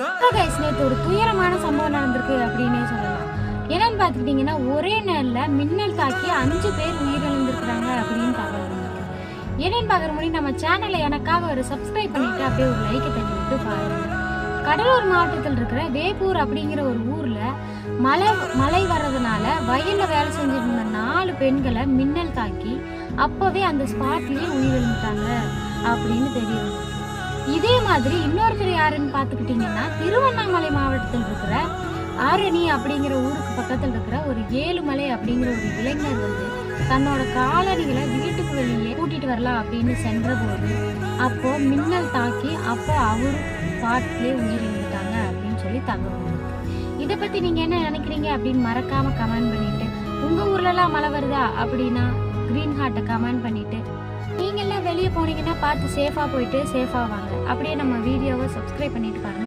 Guys நேற்று ஒரு துயரமான சம்பவம் நடந்திருக்கு அப்படின்னே சொல்லலாம். என்னன்னு பார்த்துக்கிட்டிங்கன்னா ஒரே நேரில் மின்னல் தாக்கி அஞ்சு பேர் உயிரிழந்திருக்கிறாங்க அப்படின்னு தகவல் என்னன்னு பார்க்குற முடியும் நம்ம சேனலை எனக்காக ஒரு சப்ஸ்கிரைப் பண்ணிட்டு அப்படியே ஒரு லைக்கை தட்டி விட்டு பாருங்க. கடலூர் மாவட்டத்தில் இருக்கிற வேப்பூர் அப்படிங்கிற ஒரு ஊர்ல மழை மழை வர்றதுனால வயலில் வேலை செஞ்சுட்டு இருந்த நாலு பெண்களை மின்னல் தாக்கி அப்போவே அந்த ஸ்பாட்லேயே உயிரிழந்துட்டாங்க அப்படின்னு தெரியும் இதே மாதிரி இன்னொருத்தர் யாருன்னு பார்த்துக்கிட்டிங்கன்னா திருவண்ணாமலை மாவட்டத்தில் இருக்கிற ஆரணி அப்படிங்கிற ஊருக்கு பக்கத்தில் இருக்கிற ஒரு ஏழுமலை அப்படிங்கிற ஒரு இளைஞர் வந்து தன்னோட காலணிகளை வீட்டுக்கு வெளியே கூட்டிட்டு வரலாம் அப்படின்னு சென்றபோது அப்போ மின்னல் தாக்கி அப்போ அவரும் பாட்டிலே உயிரிழந்துட்டாங்க அப்படின்னு சொல்லி தகவல் இதை பத்தி நீங்க என்ன நினைக்கிறீங்க அப்படின்னு மறக்காம கமெண்ட் பண்ணிட்டு உங்க ஊர்லலாம் மழை வருதா அப்படின்னா கிரீன் ஹார்ட்டை கமெண்ட் பண்ணிட்டு போனீங்கன்னா பார்த்து சேஃபாக போயிட்டு சேஃபாக வாங்க. அப்படியே நம்ம வீடியோவை சப்ஸ்கிரைப் பண்ணிட்டு பாருங்க.